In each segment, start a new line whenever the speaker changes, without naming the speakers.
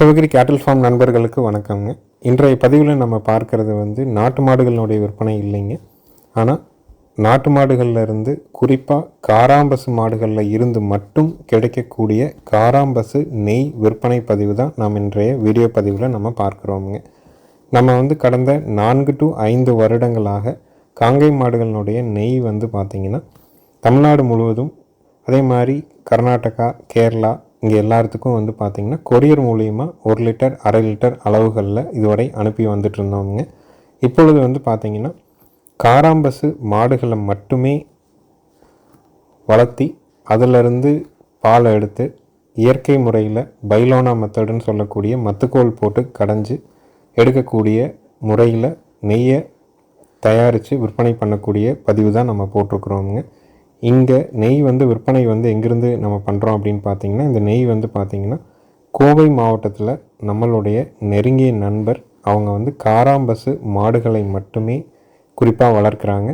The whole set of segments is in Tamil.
சிவகிரி கேட்டில் ஃபார்ம் நண்பர்களுக்கு வணக்கங்க இன்றைய பதிவில் நம்ம பார்க்குறது வந்து நாட்டு மாடுகளினுடைய விற்பனை இல்லைங்க. ஆனால் நாட்டு மாடுகளில் இருந்து குறிப்பாக காராம்பசு மாடுகளில் இருந்து மட்டும் கிடைக்கக்கூடிய காராம்பசு நெய் விற்பனை பதிவு தான் நாம் இன்றைய வீடியோ பதிவில் நம்ம பார்க்குறோமுங்க. நம்ம வந்து கடந்த நான்கு டு ஐந்து வருடங்களாக காங்கை மாடுகளினுடைய நெய் வந்து பார்த்திங்கன்னா தமிழ்நாடு முழுவதும் அதே மாதிரி கர்நாடகா கேரளா இங்கே எல்லாத்துக்கும் வந்து பார்த்திங்கன்னா கொரியர் மூலிமா ஒரு லிட்டர் அரை லிட்டர் அளவுகளில் இதுவரை அனுப்பி வந்துட்டு இப்பொழுது வந்து பார்த்திங்கன்னா காராம்பசு மாடுகளை மட்டுமே வளர்த்தி அதிலிருந்து பாலை எடுத்து இயற்கை முறையில் பைலோனா மெத்தடுன்னு சொல்லக்கூடிய மத்துக்கோல் போட்டு கடைஞ்சி எடுக்கக்கூடிய முறையில் நெய்யை தயாரித்து விற்பனை பண்ணக்கூடிய பதிவு தான் நம்ம போட்டிருக்குறோங்க இங்கே நெய் வந்து விற்பனை வந்து எங்கேருந்து நம்ம பண்ணுறோம் அப்படின்னு பார்த்தீங்கன்னா இந்த நெய் வந்து பார்த்திங்கன்னா கோவை மாவட்டத்தில் நம்மளுடைய நெருங்கிய நண்பர் அவங்க வந்து காராம்பசு மாடுகளை மட்டுமே குறிப்பாக வளர்க்குறாங்க.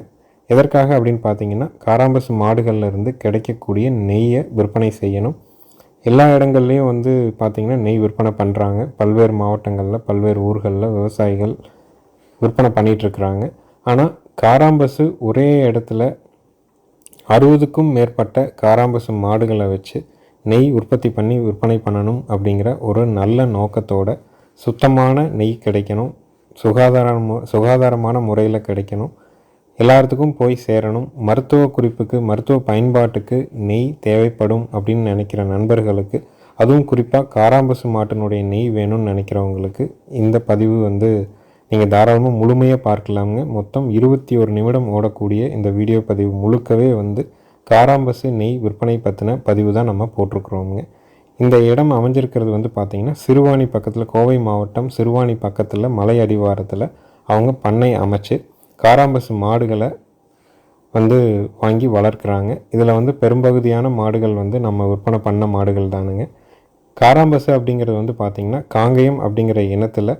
எதற்காக அப்படின்னு பார்த்தீங்கன்னா காராம்பசு மாடுகளில் இருந்து கிடைக்கக்கூடிய நெய்யை விற்பனை செய்யணும். எல்லா இடங்கள்லையும் வந்து பார்த்திங்கன்னா நெய் விற்பனை பண்ணுறாங்க பல்வேறு மாவட்டங்களில் பல்வேறு ஊர்களில் விவசாயிகள் விற்பனை பண்ணிகிட்ருக்குறாங்க ஆனால் காராம்பசு ஒரே இடத்துல அறுபதுக்கும் மேற்பட்ட காராம்பசு மாடுகளை வச்சு நெய் உற்பத்தி பண்ணி விற்பனை பண்ணணும் அப்படிங்கிற ஒரு நல்ல நோக்கத்தோட சுத்தமான நெய் கிடைக்கணும். சுகாதாரம சுகாதாரமான முறையில் கிடைக்கணும். எல்லாத்துக்கும் போய் சேரணும். மருத்துவ குறிப்புக்கு மருத்துவ பயன்பாட்டுக்கு நெய் தேவைப்படும் அப்படின்னு நினைக்கிற நண்பர்களுக்கு அதுவும் குறிப்பாக காராம்பசு மாட்டினுடைய நெய் வேணும்னு நினைக்கிறவங்களுக்கு இந்த பதிவு வந்து நீங்கள் தாராளமாக முழுமையாக பார்க்கலாமுங்க. மொத்தம் இருபத்தி ஒரு நிமிடம் ஓடக்கூடிய இந்த வீடியோ பதிவு முழுக்கவே வந்து காராம்பசு நெய் விற்பனை பற்றின பதிவு தான் நம்ம போட்டிருக்கிறோமுங்க. இந்த இடம் அமைஞ்சிருக்கிறது வந்து பார்த்திங்கன்னா சிறுவாணி பக்கத்தில் கோவை மாவட்டம் சிறுவாணி பக்கத்தில் மலை அடிவாரத்தில் அவங்க பண்ணை அமைச்சு காராம்பசு மாடுகளை வந்து வாங்கி வளர்க்குறாங்க. இதில் வந்து பெரும்பகுதியான மாடுகள் வந்து நம்ம விற்பனை பண்ண மாடுகள் தானுங்க. காராம்பசு அப்படிங்கிறது வந்து பார்த்திங்கன்னா காங்கயம் அப்படிங்கிற இனத்தில்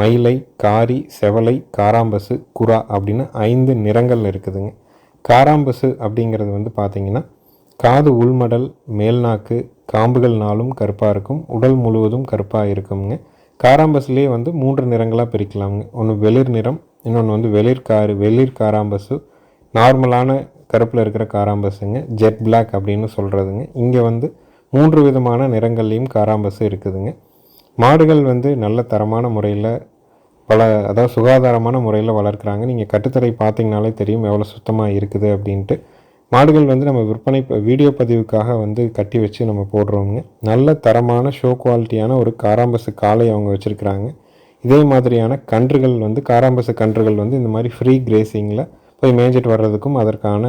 மயிலை காரி செவலை காராம்பசு குரா அப்படின்னு ஐந்து நிறங்கள் இருக்குதுங்க. காராம்பசு அப்படிங்கிறது வந்து பார்த்திங்கன்னா காது உள்மடல் மேல்நாக்கு காம்புகள் நாளும் கருப்பாக இருக்கும் உடல் முழுவதும் கருப்பாக இருக்குங்க காராம்பஸ்லேயே வந்து மூன்று நிறங்களாக பிரிக்கலாமுங்க. ஒன்று வெளிர் நிறம் இன்னொன்று வந்து வெளிர் காரு வெளிர் காராம்பசு நார்மலான கருப்பில் இருக்கிற காராம்பசுங்க ஜெட் பிளாக் அப்படின்னு சொல்கிறதுங்க இங்கே வந்து மூன்று விதமான நிறங்கள்லேயும் காராம்பசு இருக்குதுங்க. மாடுகள் வந்து நல்ல தரமான முறையில் பல அதாவது சுகாதாரமான முறையில் வளர்க்குறாங்க. நீங்கள் கட்டுத்தரை பார்த்தீங்கனாலே தெரியும் எவ்வளோ சுத்தமாக இருக்குது அப்படின்ட்டு. மாடுகள் வந்து நம்ம விற்பனை வீடியோ பதிவுக்காக வந்து கட்டி வச்சு நம்ம போடுறோங்க நல்ல தரமான ஷோ குவாலிட்டியான ஒரு காராம்பசு காலை அவங்க வச்சுருக்குறாங்க. இதே மாதிரியான கன்றுகள் வந்து காராம்பசு கன்றுகள் வந்து இந்த மாதிரி ஃப்ரீ கிரேசிங்கில் போய் மேய்ஞ்சிட்டு வர்றதுக்கும் அதற்கான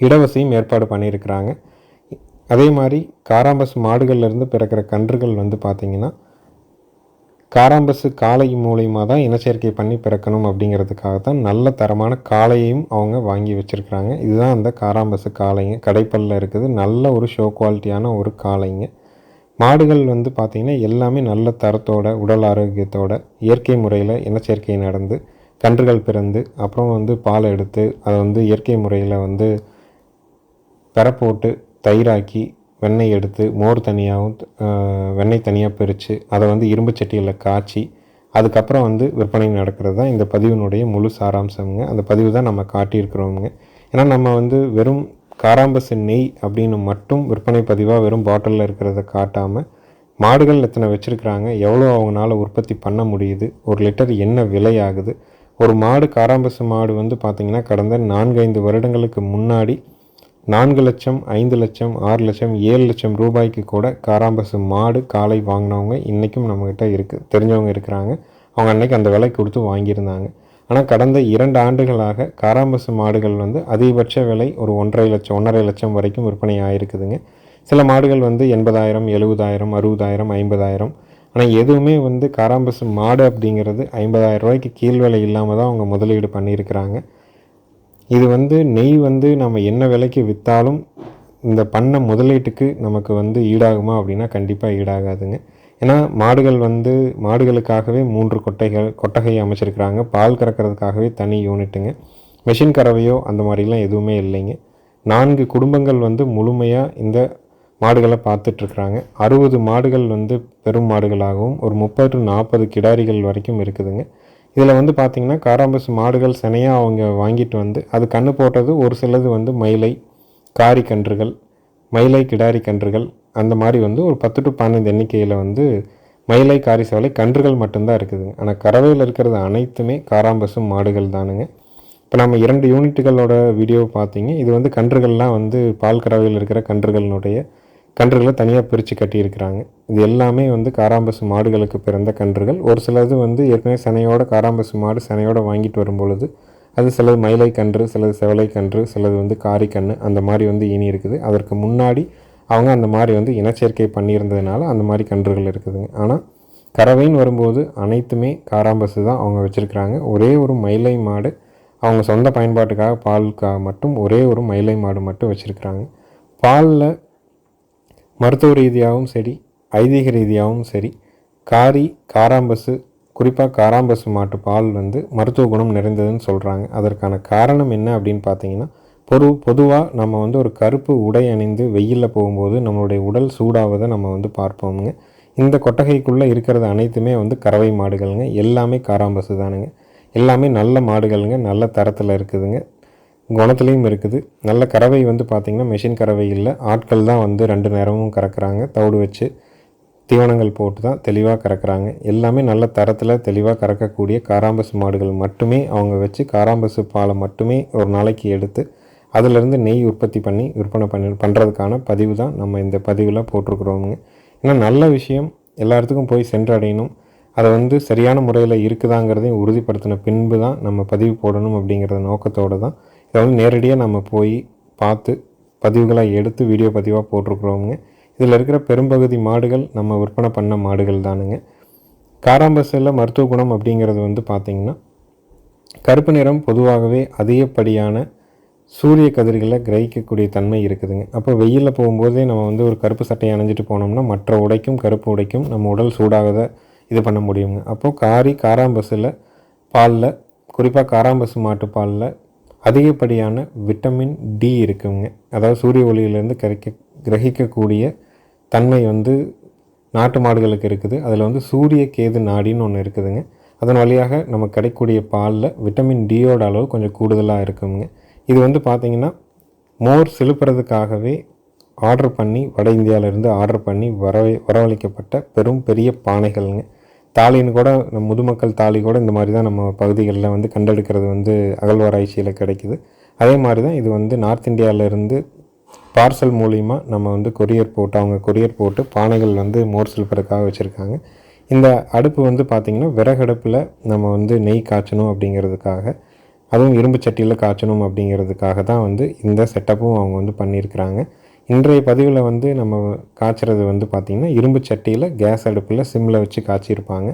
இடவசையும் ஏற்பாடு பண்ணியிருக்கிறாங்க. அதே மாதிரி காராம்பசு மாடுகள்லேருந்து பிறக்கிற கன்றுகள் வந்து பார்த்திங்கன்னா காராம்பசு காளை மூலியமாக தான் இனச்சேர்க்கை பண்ணி பிறக்கணும் அப்படிங்கிறதுக்காக தான் நல்ல தரமான காளையையும் அவங்க வாங்கி வச்சுருக்குறாங்க. இதுதான் அந்த காராம்பசு காளைங்க. கடைப்பல்ல இருக்குது. நல்ல ஒரு ஷோ குவாலிட்டியான ஒரு காளைங்க. மாடுகள் வந்து பார்த்திங்கன்னா எல்லாமே நல்ல தரத்தோட உடல் ஆரோக்கியத்தோட இயற்கை முறையில் இனச்சேர்க்கை நடந்து கன்றுகள் பிறந்து அப்புறம் வந்து பால் எடுத்து அதை வந்து இயற்கை முறையில் வந்து பெற போட்டு தயிராக்கி வெண்ணெய் எடுத்து மோர் தனியாகவும் வெண்ணெய் தனியாக பிரித்து அதை வந்து இரும்பு சட்டியில் காய்ச்சி அதுக்கப்புறம் வந்து விற்பனை நடக்கிறது தான் இந்த பதிவினுடைய முழு சாராம்சம்ங்க. அந்த பதிவு தான் நம்ம காட்டியிருக்கிறோமுங்க. ஏன்னா நம்ம வந்து வெறும் காராம்பசு நெய் அப்படின்னு மட்டும் விற்பனை பதிவாக வெறும் பாட்டிலில் இருக்கிறத காட்டாமல் மாடுகள் எத்தனை வச்சுருக்குறாங்க எவ்வளோ அவங்களால உற்பத்தி பண்ண முடியுது ஒரு லிட்டர் என்ன விலை ஆகுது ஒரு மாடு காராம்பசு மாடு வந்து பார்த்திங்கன்னா கடந்த நான்கைந்து வருடங்களுக்கு முன்னாடி நான்கு லட்சம் ஐந்து லட்சம் ஆறு லட்சம் ஏழு லட்சம் ரூபாய்க்கு கூட காராம்பசு மாடு காலை வாங்கினவங்க இன்றைக்கும் நம்மக்கிட்ட இருக்குது தெரிஞ்சவங்க இருக்கிறாங்க. அவங்க அன்னைக்கு அந்த விலை கொடுத்து வாங்கியிருந்தாங்க. ஆனால் கடந்த இரண்டு ஆண்டுகளாக காராம்பசு மாடுகள் வந்து அதிகபட்ச விலை ஒரு ஒன்றரை லட்சம் ஒன்றரை லட்சம் வரைக்கும் விற்பனை ஆகிருக்குதுங்க சில மாடுகள் வந்து எண்பதாயிரம் எழுபதாயிரம் அறுபதாயிரம் ஐம்பதாயிரம். ஆனால் எதுவுமே வந்து காராம்பசு மாடு அப்படிங்கிறது ஐம்பதாயிரம் ரூபாய்க்கு கீழ் விலை இல்லாமல் தான் அவங்க முதலீடு பண்ணியிருக்கிறாங்க. இது வந்து நெய் வந்து நம்ம என்ன விலைக்கு விற்றாலும் இந்த பண்ண முதலீட்டுக்கு நமக்கு வந்து ஈடாகுமா அப்படின்னா கண்டிப்பாக ஈடாகாதுங்க. ஏன்னா மாடுகள் வந்து மாடுகளுக்காகவே மூன்று கொட்டைகள் கொட்டகையை அமைச்சிருக்கிறாங்க. பால் கறக்கிறதுக்காகவே தனி யூனிட்டுங்க. மெஷின் கறவையோ அந்த மாதிரிலாம் எதுவுமே இல்லைங்க. நான்கு குடும்பங்கள் வந்து முழுமையாக இந்த மாடுகளை பார்த்துட்ருக்குறாங்க. அறுபது மாடுகள் வந்து பெரும் மாடுகளாகவும் ஒரு முப்பது டு நாற்பது கிடாரிகள் வரைக்கும் இருக்குதுங்க. இதில் வந்து பார்த்திங்கன்னா காராம்பஸ் மாடுகள் சினையாக அவங்க வாங்கிட்டு வந்து அது கன்று போட்டது ஒரு சிலது வந்து மயிலை காரி கன்றுகள் மயிலை கிடாரி கன்றுகள் அந்த மாதிரி வந்து ஒரு பத்து டு பன்னெண்டு எண்ணிக்கையில் வந்து மயிலை காரி சவலை கன்றுகள் மட்டும்தான் இருக்குதுங்க ஆனால் கறவையில் இருக்கிறது அனைத்துமே காராம்பசும் மாடுகள் தானுங்க. இப்போ நம்ம இரண்டு யூனிட்டுகளோட வீடியோ பார்த்தீங்க இது வந்து கன்றுகள்லாம் வந்து பால் கறவையில் இருக்கிற கன்றுகளினுடைய கன்றுகளை தனியாக பிரித்து கட்டியிருக்கிறாங்க. இது எல்லாமே வந்து காராம்பசு மாடுகளுக்கு பிறந்த கன்றுகள். ஒரு சிலது வந்து ஏற்கனவே சனையோட காராம்பசு மாடு சனையோடு வாங்கிட்டு வரும் பொழுது அது சிலது மயிலை கன்று சிலது செவலை கன்று சிலது வந்து காரி கன்று அந்த மாதிரி வந்து இனி இருக்குது. அதற்கு முன்னாடி அவங்க அந்த மாதிரி வந்து இனச்சேர்க்கை பண்ணியிருந்ததுனால அந்த மாதிரி கன்றுகள் இருக்குதுங்க. ஆனால் கறவைன்னு வரும்போது அனைத்துமே காராம்பசு தான் அவங்க வச்சுருக்கிறாங்க. ஒரே ஒரு மயிலை மாடு அவங்க சொந்த பயன்பாட்டுக்காக பாலுக்காக மட்டும் ஒரே ஒரு மயிலை மாடு மட்டும் வச்சுருக்கிறாங்க. பாலில் மருத்துவ ரீதியாகவும் சரி ஐதீக ரீதியாகவும் சரி காரி காராம்பசு குறிப்பாக காராம்பசு மாட்டு பால் வந்து மருத்துவ குணம் நிறைந்ததுன்னு சொல்கிறாங்க அதற்கான காரணம் என்ன அப்படின்னு பார்த்தீங்கன்னா பொது பொதுவாக நம்ம வந்து ஒரு கருப்பு உடை அணிந்து வெயிலில் போகும்போது நம்மளுடைய உடல் சூடாவதை நம்ம வந்து பார்ப்போமுங்க. இந்த கொட்டகைக்குள்ளே இருக்கிறது அனைத்துமே வந்து கறவை மாடுகளுங்க. எல்லாமே காராம்பசு தானுங்க. எல்லாமே நல்ல மாடுகளுங்க. நல்ல தரத்தில் இருக்குதுங்க. குணத்துலேயும் இருக்குது. நல்ல கறவை வந்து பார்த்திங்கன்னா மிஷின் கறவை இல்லை. ஆட்கள் தான் வந்து ரெண்டு நேரமும் கறக்குறாங்க. தவிடு வச்சு தீவனங்கள் போட்டு தான் தெளிவாக கறக்குறாங்க. எல்லாமே நல்ல தரத்தில் தெளிவாக கறக்கக்கூடிய காராம்பசு மாடுகள் மட்டுமே அவங்க வச்சு காராம்பசு பாலை மட்டுமே ஒரு நாளைக்கு எடுத்து அதிலிருந்து நெய் உற்பத்தி பண்ணி விற்பனை பண்ணி பண்ணுறதுக்கான பதிவு தான் நம்ம இந்த பதிவில் போட்டிருக்குறோமுங்க. ஏன்னா நல்ல விஷயம் எல்லாத்துக்கும் போய் சென்றடையணும். அதை வந்து சரியான முறையில் இருக்குதாங்கிறதையும் உறுதிப்படுத்தின பின்பு தான் நம்ம பதிவு போடணும் அப்படிங்கிற நோக்கத்தோடு தான் இதை வந்து நேரடியாக நம்ம போய் பார்த்து பதிவுகளாக எடுத்து வீடியோ பதிவாக போட்டிருக்குறோமுங்க இதில் இருக்கிற பெரும்பகுதி மாடுகள் நம்ம விற்பனை பண்ண மாடுகள் தானுங்க. காராம்பசில் மருத்துவ குணம் அப்படிங்கிறது வந்து பார்த்திங்கன்னா கருப்பு நிறம் பொதுவாகவே அதிகப்படியான சூரிய கதிர்களை கிரகிக்கக்கூடிய தன்மை இருக்குதுங்க. அப்போ வெயிலில் போகும்போதே நம்ம வந்து ஒரு கருப்பு சட்டையை அணிஞ்சிட்டு போனோம்னா மற்ற உடைக்கும் கருப்பு உடைக்கும் நம்ம உடல் சூடாகத இது பண்ண முடியுங்க. அப்போது காரி காராம்பஸில் பாலில் குறிப்பாக காராம்பசு மாட்டு பாலில் அதிகப்படியான விட்டமின் டி இருக்குங்க. அதாவது சூரிய ஒளியிலேருந்து கிடைக்க கிரகிக்கக்கூடிய தன்மை வந்து நாட்டு மாடுகளுக்கு இருக்குது. அதில் வந்து சூரிய கேது நாடின்னு ஒன்று இருக்குதுங்க. அதன் வழியாக நமக்கு கிடைக்கக்கூடிய பாலில் விட்டமின் டியோட அளவு கொஞ்சம் கூடுதலாக இருக்குங்க. இது வந்து பார்த்திங்கன்னா மோர் செலுப்புறதுக்காகவே ஆர்டர் பண்ணி வட இந்தியாவிலேருந்து ஆர்டர் பண்ணி வரவே வரவழைக்கப்பட்ட பெரும் பெரிய பானைகள்ங்க. தாலின்னு கூட முதுமக்கள் தாலி கூட இந்த மாதிரி தான் நம்ம பகுதிகளில் வந்து கண்டெடுக்கிறது வந்து அகழ்வாராய்ச்சியில் கிடைக்குது. அதே மாதிரி தான் இது வந்து நார்த் இந்தியாவிலேருந்து பார்சல் மூலிமா நம்ம வந்து கொரியர் போட்டு அவங்க கொரியர் போட்டு பானைகள் வந்து மோர் சில்பருக்காக வச்சுருக்காங்க. இந்த அடுப்பு வந்து பார்த்திங்கன்னா விறகடுப்பில் நம்ம வந்து நெய் காய்ச்சணும் அப்படிங்கிறதுக்காக அதுவும் இரும்பு சட்டியில் காய்ச்சணும் அப்படிங்கிறதுக்காக தான் வந்து இந்த செட்டப்பும் அவங்க வந்து பண்ணியிருக்கிறாங்க. இன்றைய பதிவில் வந்து நம்ம காய்ச்சறது வந்து பார்த்திங்கன்னா இரும்பு சட்டியில் கேஸ் அடுப்பில் சிம்மில் வச்சு காய்ச்சிருப்பாங்க.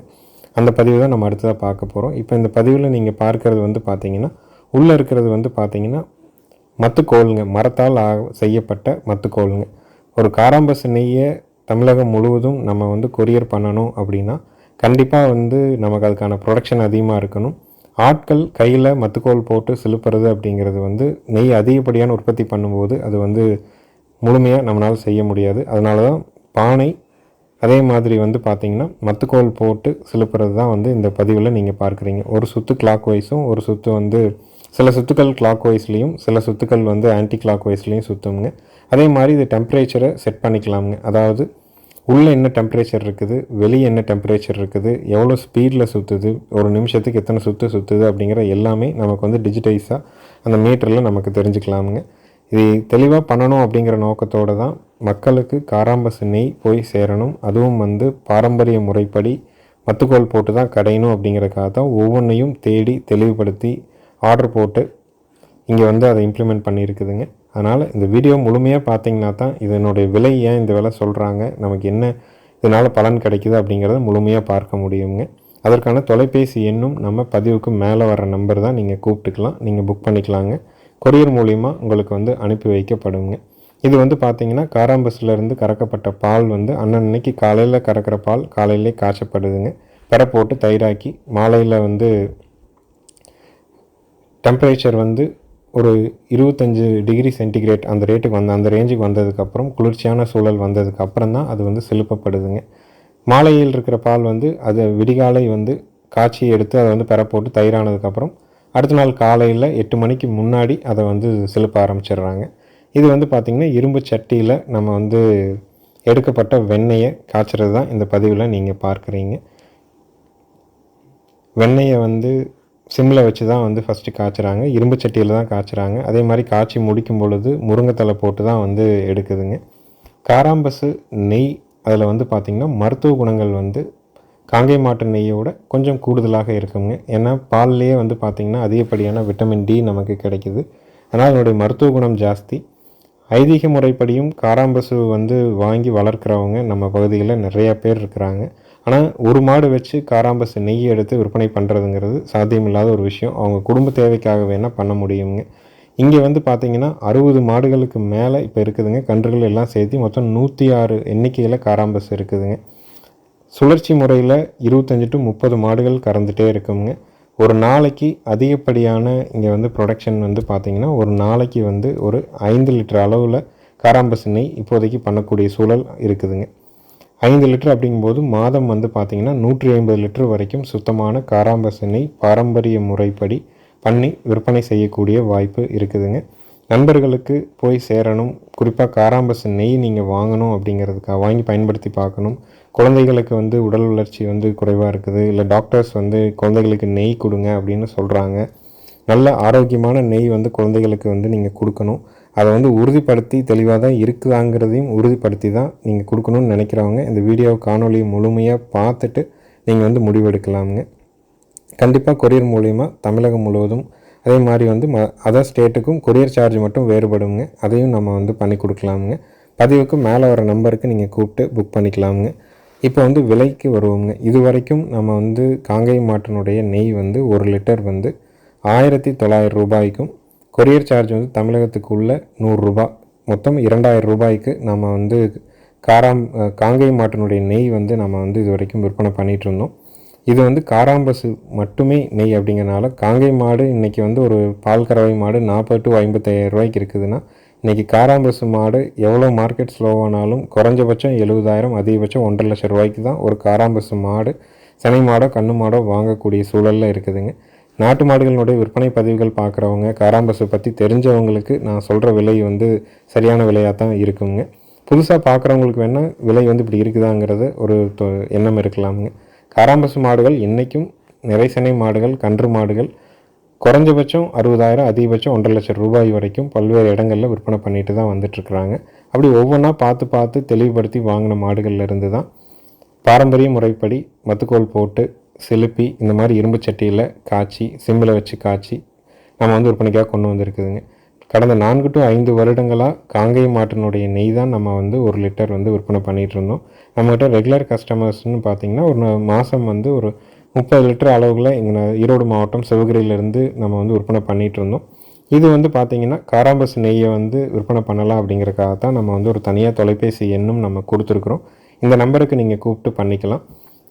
அந்த பதிவு தான் நம்ம அடுத்ததாக பார்க்க போகிறோம் இப்போ இந்த பதிவில் நீங்கள் பார்க்குறது வந்து பார்த்திங்கன்னா உள்ளே இருக்கிறது வந்து பார்த்திங்கன்னா மத்துக்கோளுங்க. மரத்தால் செய்யப்பட்ட மத்துக்கோளுங்க. ஒரு காராம்பஸ் நெய்யை தமிழகம் முழுவதும் நம்ம வந்து கொரியர் பண்ணணும் அப்படின்னா கண்டிப்பாக வந்து நமக்கு அதுக்கான ப்ரொடக்ஷன் அதிகமாக இருக்கணும். ஆட்கள் கையில் மத்துக்கோல் போட்டு செலுப்புறது அப்படிங்கிறது வந்து நெய் அதிகப்படியான உற்பத்தி பண்ணும்போது அது வந்து முழுமையாக நம்மளால் செய்ய முடியாது. அதனால தான் பானை அதே மாதிரி வந்து பார்த்திங்கன்னா மத்துக்கோல் போட்டு செலுப்புறது தான் வந்து இந்த பதிவில் நீங்கள் பார்க்குறீங்க. ஒரு சுற்று கிளாக் வைஸும் ஒரு சுற்று வந்து சில சுத்துக்கள் கிளாக் வைஸ்லேயும் சில சுத்துக்கள் வந்து ஆன்டி கிளாக் வைஸ்லேயும் சுற்றுங்க அதே மாதிரி இது டெம்பரேச்சரை செட் பண்ணிக்கலாமுங்க. அதாவது உள்ளே என்ன டெம்பரேச்சர் இருக்குது வெளியே என்ன டெம்பரேச்சர் இருக்குது எவ்வளோ ஸ்பீடில் சுற்றுது ஒரு நிமிஷத்துக்கு எத்தனை சுற்று சுற்றுது அப்படிங்கிற எல்லாமே நமக்கு வந்து டிஜிட்டைஸாக அந்த மீட்டரில் நமக்கு தெரிஞ்சுக்கலாமுங்க. இது தெளிவாக பண்ணணும் அப்படிங்கிற நோக்கத்தோடு தான் மக்களுக்கு காராம்பசு நெய் போய் சேரணும். அதுவும் வந்து பாரம்பரிய முறைப்படி மத்துக்கோல் போட்டு தான் கடையணும் அப்படிங்கிறக்காக தான் ஒவ்வொன்றையும் தேடி தெளிவுபடுத்தி ஆர்டர் போட்டு இங்கே வந்து அதை இம்ப்ளிமெண்ட் பண்ணியிருக்குதுங்க. அதனால் இந்த வீடியோ முழுமையாக பார்த்தீங்கன்னா தான் இதனுடைய விலை ஏன் இந்த விலை சொல்கிறாங்க நமக்கு என்ன இதனால் பலன் கிடைக்குது அப்படிங்கிறத முழுமையாக பார்க்க முடியுங்க. அதற்கான தொலைபேசி எண்ணும் நம்ம பதிவுக்கு மேலே வர நம்பர் தான் நீங்கள் கூப்பிட்டுக்கலாம் நீங்கள் புக் பண்ணிக்கலாங்க. கொரியர் மூலிமா உங்களுக்கு வந்து அனுப்பி வைக்கப்படுங்க. இது வந்து பார்த்திங்கன்னா காராம்பஸ்லேருந்து கறக்கப்பட்ட பால் வந்து அன்னன்னைக்கு காலையில் கறக்கிற பால் காலையிலே காய்ச்சப்படுதுங்க. பெற போட்டு தயிராக்கி மாலையில் வந்து டெம்பரேச்சர் வந்து ஒரு இருபத்தஞ்சு டிகிரி சென்டிகிரேட் அந்த ரேட்டுக்கு வந்த அந்த ரேஞ்சுக்கு வந்ததுக்கப்புறம் குளிர்ச்சியான சூழல் வந்ததுக்கப்புறம் தான் அது வந்து செலுப்பப்படுதுங்க. மாலையில் இருக்கிற பால் வந்து அது விடிகாலை வந்து காய்ச்சி எடுத்து அதை வந்து பெற போட்டு தயிரானதுக்கப்புறம் அடுத்த நாள் காலையில் எட்டு மணிக்கு முன்னாடி அதை வந்து செலுப்ப ஆரம்பிச்சிடுறாங்க. இது வந்து பார்த்திங்கன்னா இரும்பு சட்டியில் நம்ம வந்து எடுக்கப்பட்ட வெண்ணெயை காய்ச்சறது தான் இந்த பதிவில் நீங்கள் பார்க்குறீங்க. வெண்ணெயை வந்து சிம்மில் வச்சு தான் வந்து ஃபஸ்ட்டு காய்ச்சுறாங்க. இரும்பு சட்டியில் தான் காய்ச்சுறாங்க. அதே மாதிரி காய்ச்சி முடிக்கும் பொழுது முருங்கைத்தலை போட்டு தான் வந்து எடுக்குதுங்க. காராம்பசு நெய் அதில் வந்து பார்த்திங்கன்னா மருத்துவ குணங்கள் வந்து காங்கை மாட்டு நெய்யோட கொஞ்சம் கூடுதலாக இருக்குங்க. ஏன்னா பால்லையே வந்து பார்த்திங்கன்னா அதிகப்படியான விட்டமின் டி நமக்கு கிடைக்கிது. அதனால் அதனுடைய மருத்துவ குணம் ஜாஸ்தி. ஐதீக முறைப்படியும் காராம்பசு வந்து வாங்கி வளர்க்குறவங்க நம்ம பகுதியில் நிறையா பேர் இருக்கிறாங்க. ஆனால் ஒரு மாடு வச்சு காராம்பசு நெய் எடுத்து விற்பனை பண்ணுறதுங்கிறது சாத்தியமில்லாத ஒரு விஷயம். அவங்க குடும்ப தேவைக்காக வேணால் பண்ண முடியுங்க. இங்கே வந்து பார்த்திங்கன்னா அறுபது மாடுகளுக்கு மேலே இப்போ இருக்குதுங்க. கன்றுகள் எல்லாம் சேர்த்து மொத்தம் நூற்றி ஆறு எண்ணிக்கையில் காராம்பஸ் இருக்குதுங்க. சுழற்சி முறையில் இருபத்தஞ்சி டு முப்பது மாடுகள் கறந்துகிட்டே இருக்குங்க ஒரு நாளைக்கு அதிகப்படியான இங்கே வந்து ப்ரொடக்ஷன் வந்து பார்த்திங்கன்னா ஒரு நாளைக்கு வந்து ஒரு ஐந்து லிட்டர் அளவில் காராம்பஸ் நெய் இப்போதைக்கு பண்ணக்கூடிய சூழல் இருக்குதுங்க. ஐந்து லிட்டர் அப்படிங்கும்போது மாதம் வந்து பார்த்திங்கன்னா நூற்றி ஐம்பது லிட்டர் வரைக்கும் சுத்தமான காராம்பஸ் நெய் பாரம்பரிய முறைப்படி பண்ணி விற்பனை செய்யக்கூடிய வாய்ப்பு இருக்குதுங்க. நண்பர்களுக்கு போய் சேரணும். குறிப்பாக காராம்பசு நெய் நீங்கள் வாங்கணும் அப்படிங்கிறதுக்காக வாங்கி பயன்படுத்தி பார்க்கணும். குழந்தைகளுக்கு வந்து உடல் வளர்ச்சி வந்து குறைவாக இருக்குது. இல்லை டாக்டர்ஸ் வந்து குழந்தைகளுக்கு நெய் கொடுங்க அப்படின்னு சொல்கிறாங்க நல்ல ஆரோக்கியமான நெய் வந்து குழந்தைகளுக்கு வந்து நீங்கள் கொடுக்கணும். அதை வந்து உறுதிப்படுத்தி தெளிவாக தான் இருக்குதாங்கிறதையும் உறுதிப்படுத்தி தான் நீங்கள் கொடுக்கணும்னு நினைக்கிறவங்க இந்த வீடியோ காணொலி முழுமையாக பார்த்துட்டு நீங்கள் வந்து முடிவெடுக்கலாமுங்க கண்டிப்பாக கொரியர் மூலிமா தமிழகம் முழுவதும் அதே மாதிரி வந்து ம அதர் ஸ்டேட்டுக்கும் கொரியர் சார்ஜ் மட்டும் வேறுபடுங்க. அதையும் நம்ம வந்து பண்ணி கொடுக்கலாமுங்க. பதிவுக்கு மேலே வர நம்பருக்கு நீங்கள் கூப்பிட்டு புக் பண்ணிக்கலாமுங்க. இப்போ வந்து விலைக்கு வருவோங்க இது வரைக்கும் நம்ம வந்து காங்கை மாட்டினுடைய நெய் வந்து ஒரு லிட்டர் வந்து ஆயிரத்தி தொள்ளாயிரம் ரூபாய்க்கும் கொரியர் சார்ஜ் வந்து தமிழகத்துக்குள்ளே நூறுரூபா மொத்தம் இரண்டாயிரம் ரூபாய்க்கு நம்ம வந்து காராம் காங்கை மாட்டினுடைய நெய் வந்து நம்ம வந்து இது வரைக்கும் விற்பனை பண்ணிகிட்டு இருந்தோம். இது வந்து காராம்பசு மட்டுமே நெய் அப்படிங்கிறனால காங்கை மாடு இன்றைக்கி வந்து ஒரு பால் கறவை மாடு நாற்பது டு ஐம்பத்தாயிரம் ரூபாய்க்கு இருக்குதுன்னா இன்றைக்கி காராம்பசு மாடு எவ்வளோ மார்க்கெட் ஸ்லோவானாலும் குறைஞ்சபட்சம் எழுபதாயிரம் அதிகபட்சம் ஒன்றரை லட்சம் ரூபாய்க்கு தான் ஒரு காராம்பசு மாடு சனை மாடோ கண்ணு மாடோ வாங்கக்கூடிய சூழலில் இருக்குதுங்க. நாட்டு மாடுகளினுடைய விற்பனை பதிவுகள் பார்க்குறவங்க காராம்பசு பற்றி தெரிஞ்சவங்களுக்கு நான் சொல்கிற விலை வந்து சரியான விலையாக தான் இருக்குங்க. புதுசாக பார்க்குறவங்களுக்கு வேணால் விலை வந்து இப்படி இருக்குதாங்கிறது ஒரு எண்ணம் இருக்கலாமுங்க. காராம்பசு மாடுகள் இன்றைக்கும் நிறைசனை மாடுகள் கன்று மாடுகள் குறைஞ்சபட்சம் அறுபதாயிரம் அதிகபட்சம் ஒன்றரை லட்சம் ரூபாய் வரைக்கும் பல்வேறு இடங்களில் விற்பனை பண்ணிட்டு தான் வந்துட்டுருக்குறாங்க. அப்படி ஒவ்வொன்றா பார்த்து பார்த்து தெளிவுபடுத்தி வாங்கின மாடுகள்ல இருந்து தான் பாரம்பரிய முறைப்படி மத்துக்கோல் போட்டு செலுப்பி இந்த மாதிரி இரும்பு சட்டியில் காய்ச்சி சிம்மில் வச்சு காய்ச்சி நம்ம வந்து விற்பனைக்காக கொண்டு வந்திருக்குதுங்க. கடந்த நான்கு டு ஐந்து வருடங்களாக காங்கேய மாட்டினுடைய நெய் தான் நம்ம வந்து ஒரு லிட்டர் வந்து விற்பனை பண்ணிகிட்டு இருந்தோம். நம்மகிட்ட ரெகுலர் கஸ்டமர்ஸ்னு பார்த்திங்கன்னா ஒரு மாதம் வந்து ஒரு முப்பது லிட்டர் அளவுகளை எங்கள் ஈரோடு மாவட்டம் சிவகிரியிலேருந்து நம்ம வந்து விற்பனை பண்ணிகிட்டு இருந்தோம். இது வந்து பார்த்திங்கன்னா காராம்பஸ் நெய்யை வந்து விற்பனை பண்ணலாம் அப்படிங்கிறக்காக தான் நம்ம வந்து ஒரு தனியாக தொலைபேசி எண்ணும் நம்ம கொடுத்துருக்குறோம். இந்த நம்பருக்கு நீங்கள் கூப்பிட்டு பண்ணிக்கலாம்.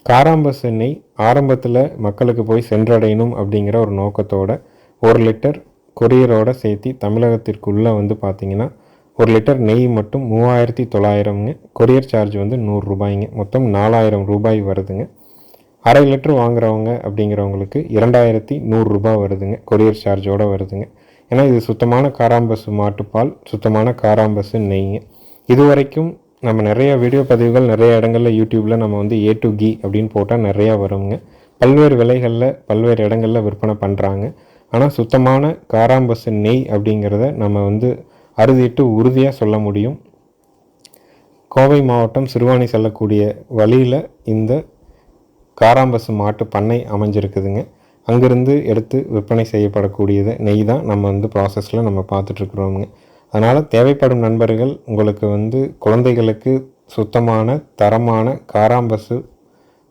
காராம்பஸ் எண்ணெய் ஆரம்பத்தில் மக்களுக்கு போய் சென்றடையணும் அப்படிங்கிற ஒரு நோக்கத்தோட ஒரு லிட்டர் கொரியரோடு சேர்த்து தமிழகத்திற்குள்ளே வந்து பார்த்திங்கன்னா ஒரு லிட்டர் நெய் மட்டும் மூவாயிரத்தி தொள்ளாயிரம்ங்க. கொரியர் சார்ஜ் வந்து நூறுரூபாய்ங்க மொத்தம் நாலாயிரம் ரூபாய் வருதுங்க. அரை லிட்டர் வாங்குறவங்க அப்படிங்கிறவங்களுக்கு இரண்டாயிரத்தி நூறுரூபா வருதுங்க. கொரியர் சார்ஜோடு வருதுங்க. ஏன்னா இது சுத்தமான காராம்பசு மாட்டுப்பால் சுத்தமான காராம்பசு நெய்ங்க. இது வரைக்கும் நம்ம நிறைய வீடியோ பதிவுகள் நிறைய இடங்களில் யூடியூப்பில் நம்ம வந்து ஏ டு கி அப்படின்னு போட்டால் நிறையா வருங்க. பல்வேறு விலைகளில் பல்வேறு இடங்களில் விற்பனை பண்ணுறாங்க ஆனால் சுத்தமான காராம்பசு நெய் அப்படிங்கிறத நம்ம வந்து அறுதிட்டு உறுதியாக சொல்ல முடியும். கோவை மாவட்டம் சிறுவாணி செல்லக்கூடிய வழியில் இந்த காராம்பசு மாட்டு பண்ணை அமைஞ்சிருக்குதுங்க. அங்கேருந்து எடுத்து விற்பனை செய்யப்படக்கூடியது நெய் தான் நம்ம வந்து ப்ராசஸில் நம்ம பார்த்துட்ருக்குறோங்க அதனால் தேவைப்படும் நண்பர்கள் உங்களுக்கு வந்து குழந்தைகளுக்கு சுத்தமான தரமான காராம்பசு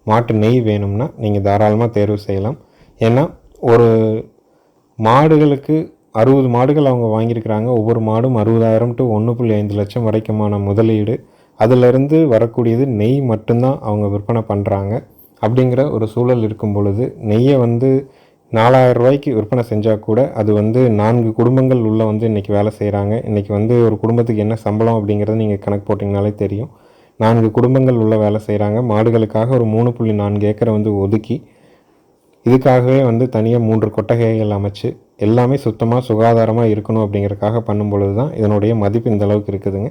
மாட்டு நெய் வேணும்னா நீங்கள் தாராளமாக தேர்வு செய்யலாம். ஏன்னா ஒரு மாடுகளுக்கு அறுபது மாடுகள் அவங்க வாங்கியிருக்கிறாங்க. ஒவ்வொரு மாடும் அறுபதாயிரம் டு ஒன்று புள்ளி ஐந்து லட்சம் வரைக்குமான முதலீடு. அதிலிருந்து வரக்கூடியது நெய் மட்டும்தான் அவங்க விற்பனை பண்ணுறாங்க அப்படிங்கிற ஒரு சூழல் இருக்கும் பொழுது நெய்யை வந்து நாலாயிரம் ரூபாய்க்கு விற்பனை செஞ்சால் கூட அது வந்து நான்கு குடும்பங்கள் உள்ளே வந்து இன்றைக்கி வேலை செய்கிறாங்க இன்றைக்கி வந்து ஒரு குடும்பத்துக்கு என்ன சம்பளம் அப்படிங்கிறத நீங்கள் கணக்கு போட்டிங்கனாலே தெரியும். நான்கு குடும்பங்கள் உள்ள வேலை செய்கிறாங்க மாடுகளுக்காக ஒரு மூணு புள்ளி நான்கு ஏக்கரை வந்து ஒதுக்கி இதுக்காகவே வந்து தனியாக மூன்று கொட்டகைகள் அமைச்சு எல்லாமே சுத்தமாக சுகாதாரமாக இருக்கணும் அப்படிங்கிறதுக்காக பண்ணும் பொழுது தான் இதனுடைய மதிப்பு இந்த அளவுக்கு இருக்குதுங்க.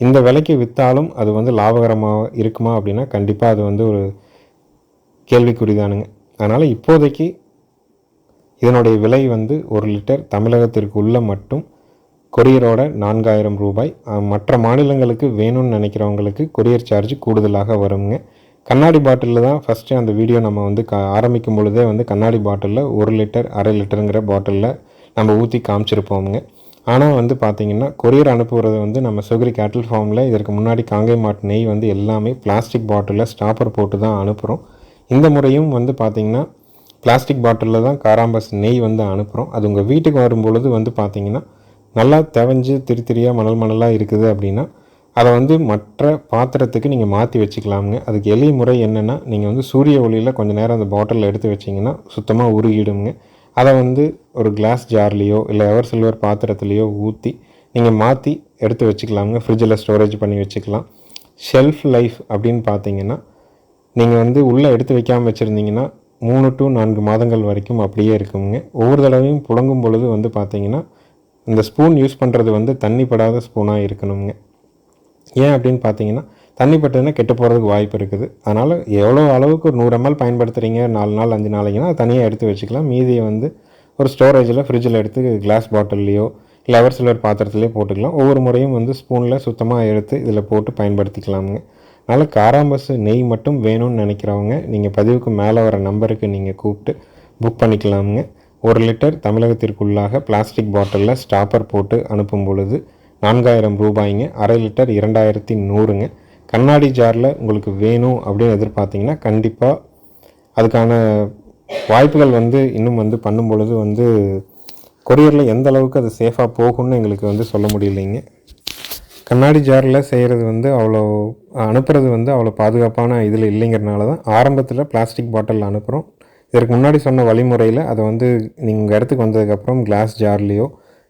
இந்த விலைக்கு விற்றாலும் அது வந்து லாபகரமாக இருக்குமா அப்படின்னா கண்டிப்பாக அது வந்து ஒரு கேள்விக்குறிதானுங்க. அதனால் இப்போதைக்கு இதனுடைய விலை வந்து ஒரு லிட்டர் தமிழகத்திற்கு உள்ள மட்டும் கொரியரோட நான்காயிரம் ரூபாய். மற்ற மாநிலங்களுக்கு வேணும்னு நினைக்கிறவங்களுக்கு கொரியர் சார்ஜ் கூடுதலாக வருங்க. கண்ணாடி பாட்டிலில் தான் ஃபஸ்ட்டு அந்த வீடியோ நம்ம வந்து க ஆரம்பிக்கும் பொழுதே வந்து கண்ணாடி பாட்டிலில் ஒரு லிட்டர் அரை லிட்டருங்கிற பாட்டிலில் நம்ம ஊற்றி காமிச்சிருப்போமுங்க. ஆனால் வந்து பார்த்திங்கன்னா கொரியர் அனுப்புகிறது வந்து நம்ம சுகரி கேட்டில் ஃபார்மில் இதற்கு முன்னாடி காங்கை மாட்டு நெய் வந்து எல்லாமே பிளாஸ்டிக் பாட்டிலில் ஸ்டாப்பர் போட்டு தான் அனுப்புகிறோம் இந்த முறையும் வந்து பார்த்திங்கன்னா பிளாஸ்டிக் பாட்டிலில் தான் காராம்பஸ் நெய் வந்து அனுப்புகிறோம் அது உங்கள் வீட்டுக்கு வரும்பொழுது வந்து பார்த்திங்கன்னா நல்லா தெவஞ்சு திருத்திரியாக திரியாக மணல் மணலாக இருக்குது அப்படின்னா அதை வந்து மற்ற பாத்திரத்துக்கு நீங்கள் மாற்றி வச்சுக்கலாமுங்க. அதுக்கு எளிய முறை என்னென்னா நீங்கள் வந்து சூரிய ஒளியில் கொஞ்சம் நேரம் அந்த பாட்டிலில் எடுத்து வச்சிங்கன்னா சுத்தமாக உருகிடுங்க அதை வந்து ஒரு கிளாஸ் ஜார்லேயோ இல்லை எவர் சில்வர் பாத்திரத்துலேயோ ஊற்றி நீங்கள் மாற்றி எடுத்து வச்சுக்கலாமுங்க. ஃப்ரிட்ஜில் ஸ்டோரேஜ் பண்ணி வச்சுக்கலாம். ஷெல்ஃப் லைஃப் அப்படின்னு பார்த்தீங்கன்னா நீங்கள் வந்து உள்ளே எடுத்து வைக்காமல் வச்சுருந்தீங்கன்னா மூணு டு நான்கு மாதங்கள் வரைக்கும் அப்படியே இருக்குங்க. ஒவ்வொரு தடவையும் புழங்கும் பொழுது வந்து பார்த்தீங்கன்னா இந்த ஸ்பூன் யூஸ் பண்ணுறது வந்து தண்ணி படாத ஸ்பூனாக இருக்கணுங்க. ஏன் அப்படின்னு பார்த்தீங்கன்னா தண்ணி பட்டதுன்னா கெட்டு போகிறதுக்கு வாய்ப்பு இருக்குது. அதனால் எவ்வளோ அளவுக்கு ஒரு நூறு எம்எல் பயன்படுத்துகிறீங்க நாலு நாள் அஞ்சு நாளைக்குன்னா அதை தனியாக எடுத்து வச்சுக்கலாம். மீதியை வந்து ஒரு ஸ்டோரேஜில் ஃப்ரிட்ஜில் எடுத்து கிளாஸ் பாட்டில்லையோ இல்லை அவர் சிலர் பாத்திரத்துலேயோ போட்டுக்கலாம். ஒவ்வொரு முறையும் வந்து ஸ்பூனில் சுத்தமாக எடுத்து இதில் போட்டு பயன்படுத்திக்கலாமுங்க. அதனால் காராம்பஸ் நெய் மட்டும் வேணும்னு நினைக்கிறவங்க நீங்கள் பதிவுக்கு மேலே வர நம்பருக்கு நீங்கள் கூப்பிட்டு புக் பண்ணிக்கலாமுங்க. ஒரு லிட்டர் தமிழகத்திற்குள்ளாக பிளாஸ்டிக் பாட்டிலில் ஸ்டாப்பர் போட்டு அனுப்பும் பொழுது நான்காயிரம் ரூபாய்ங்க அரை லிட்டர் இரண்டாயிரத்தி நூறுங்க. கண்ணாடி ஜாரில் உங்களுக்கு வேணும் அப்படின்னு எதிர்பார்த்தீங்கன்னா கண்டிப்பாக அதுக்கான வாய்ப்புகள் வந்து இன்னும் வந்து பண்ணும் பொழுது வந்து கொரியரில் எந்த அளவுக்கு அது சேஃபாக போகும்னு எங்களுக்கு வந்து சொல்ல முடியலைங்க. கண்ணாடி ஜாரில் செய்கிறது வந்து அவ்வளோ அனுப்புறது வந்து அவ்வளோ பாதுகாப்பான இதில் இல்லைங்கிறனால தான் ஆரம்பத்தில் பிளாஸ்டிக் பாட்டில் அனுப்புகிறோம் இதற்கு முன்னாடி சொன்ன வழிமுறையில் அதை வந்து நீங்கள் இடத்துக்கு வந்ததுக்கப்புறம் கிளாஸ் ஜார்லேயோ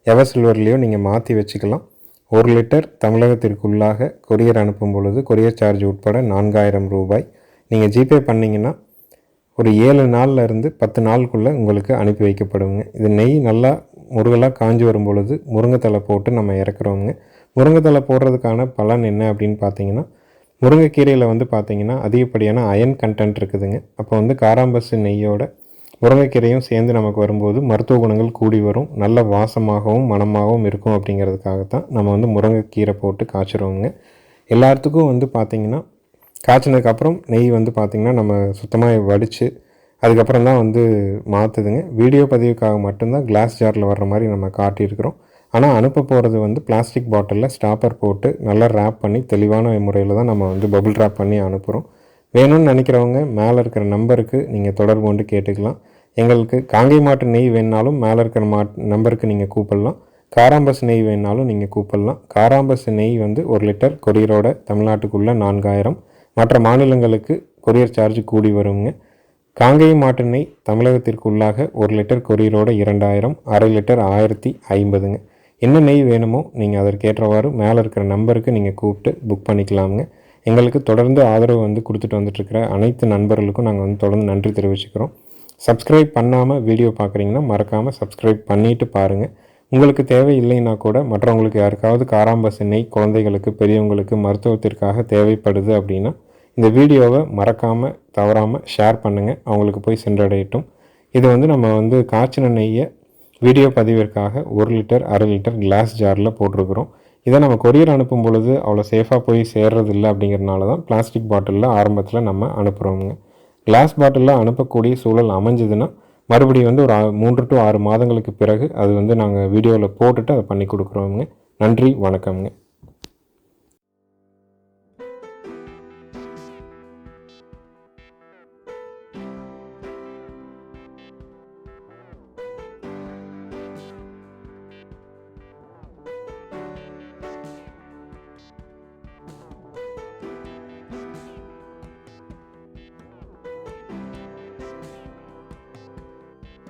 எவர் சில்வர்லேயோ நீங்கள் மாற்றி வச்சுக்கலாம். ஒரு லிட்டர் தமிழகத்திற்குள்ளாக கொரியர் அனுப்பும் பொழுது கொரியர் சார்ஜ் உட்பட நான்காயிரம் ரூபாய் நீங்கள் ஜிபே பண்ணிங்கன்னா ஒரு ஏழு நாளில் இருந்து பத்து நாளுக்குள்ளே உங்களுக்கு அனுப்பி வைக்கப்படுங்க. இது நெய் நல்லா முருகலாக காஞ்சி வரும் பொழுது முருங்கைத்தலை போட்டு நம்ம இறக்குறோங்க முருங்கைத்தலை போடுறதுக்கான பலன் என்ன அப்படின்னு பார்த்தீங்கன்னா முருங்கைக்கீரையில் வந்து பார்த்திங்கன்னா அதிகப்படியான அயன் கண்டென்ட் இருக்குதுங்க. அப்போ வந்து காராம்பசு நெய்யோட முருங்கைக்கீரையும் சேர்ந்து நமக்கு வரும்போது மருத்துவ குணங்கள் கூடி வரும். நல்ல வாசமாகவும் மனமாகவும் இருக்கும் அப்படிங்கிறதுக்காகத்தான் நம்ம வந்து முருங்கைக்கீரை போட்டு காய்ச்சிருவோங்க எல்லாத்துக்கும் வந்து பார்த்திங்கன்னா காய்ச்சினதுக்கப்புறம் நெய் வந்து பார்த்திங்கன்னா நம்ம சுத்தமாக வடித்து அதுக்கப்புறம் தான் வந்து மாற்றுதுங்க வீடியோ பதிவுக்காக மட்டும்தான் கிளாஸ் ஜாரில் வர்ற மாதிரி நம்ம காட்டியிருக்கிறோம். ஆனால் அனுப்ப போகிறது வந்து பிளாஸ்டிக் பாட்டிலில் ஸ்டாப்பர் போட்டு நல்லா ரேப் பண்ணி தெளிவான முறையில் தான் நம்ம வந்து பபுள் ரேப் பண்ணி அனுப்புகிறோம் வேணும்னு நினைக்கிறவங்க மேலே இருக்கிற நம்பருக்கு நீங்கள் தொடர்பு கொண்டு கேட்டுக்கலாம். எங்களுக்கு காங்கை மாட்டு நெய் வேணுனாலும் மேலே இருக்கிற மாட் நம்பருக்கு நீங்கள் கூப்பிடலாம். காராம்பஸ் நெய் வேணாலும் நீங்கள் கூப்பிடலாம். காராம்பஸ் நெய் வந்து ஒரு லிட்டர் கொரியரோட தமிழ்நாட்டுக்குள்ளே நான்காயிரம். மற்ற மாநிலங்களுக்கு கொரியர் சார்ஜ் கூடி வருங்க. காங்கை மாட்டு நெய் தமிழகத்திற்குள்ளாக ஒரு லிட்டர் கொரியரோட இரண்டாயிரம். அரை லிட்டர் ஆயிரத்தி ஐம்பதுங்க. என்ன நெய் வேணுமோ நீங்கள் அதற்கேற்றவாறு மேலே இருக்கிற நம்பருக்கு நீங்கள் கூப்பிட்டு புக் பண்ணிக்கலாமுங்க. எங்களுக்கு தொடர்ந்து ஆதரவு வந்து கொடுத்துட்டு வந்துட்டுருக்கிற அனைத்து நண்பர்களுக்கும் நாங்கள் வந்து தொடர்ந்து நன்றி தெரிவிச்சுக்கிறோம். சப்ஸ்கிரைப் பண்ணாமல் வீடியோ பார்க்குறீங்கன்னா மறக்காமல் சப்ஸ்கிரைப் பண்ணிவிட்டு பாருங்கள் உங்களுக்கு தேவை இல்லைன்னா கூட மற்றவங்களுக்கு யாருக்காவது காராம்பஸ் நெய் குழந்தைகளுக்கு பெரியவங்களுக்கு மருத்துவத்திற்காக தேவைப்படுது அப்படின்னா இந்த வீடியோவை மறக்காமல் தவறாமல் ஷேர் பண்ணுங்கள் அவங்களுக்கு போய் சென்றடையட்டும். இது வந்து நம்ம வந்து காய்ச்சின நெய்யை வீடியோ பதிவிற்காக ஒரு லிட்டர் அரை லிட்டர் கிளாஸ் ஜாரில் போட்டிருக்கிறோம். இதை நம்ம கொரியர் அனுப்பும் பொழுது அவ்வளோ சேஃபாக போய் சேர்றதில்லை அப்படிங்கிறனால தான் பிளாஸ்டிக் பாட்டிலில் ஆரம்பத்தில் நம்ம அனுப்புகிறோங்க கிளாஸ் பாட்டிலில் அனுப்பக்கூடிய சூழல் அமைஞ்சதுன்னா மறுபடியும் வந்து ஒரு மூன்று டு ஆறு மாதங்களுக்கு பிறகு அது வந்து நாங்கள் வீடியோவில் போட்டுட்டு அதை பண்ணி கொடுக்குறோங்க நன்றி வணக்கம்ங்க.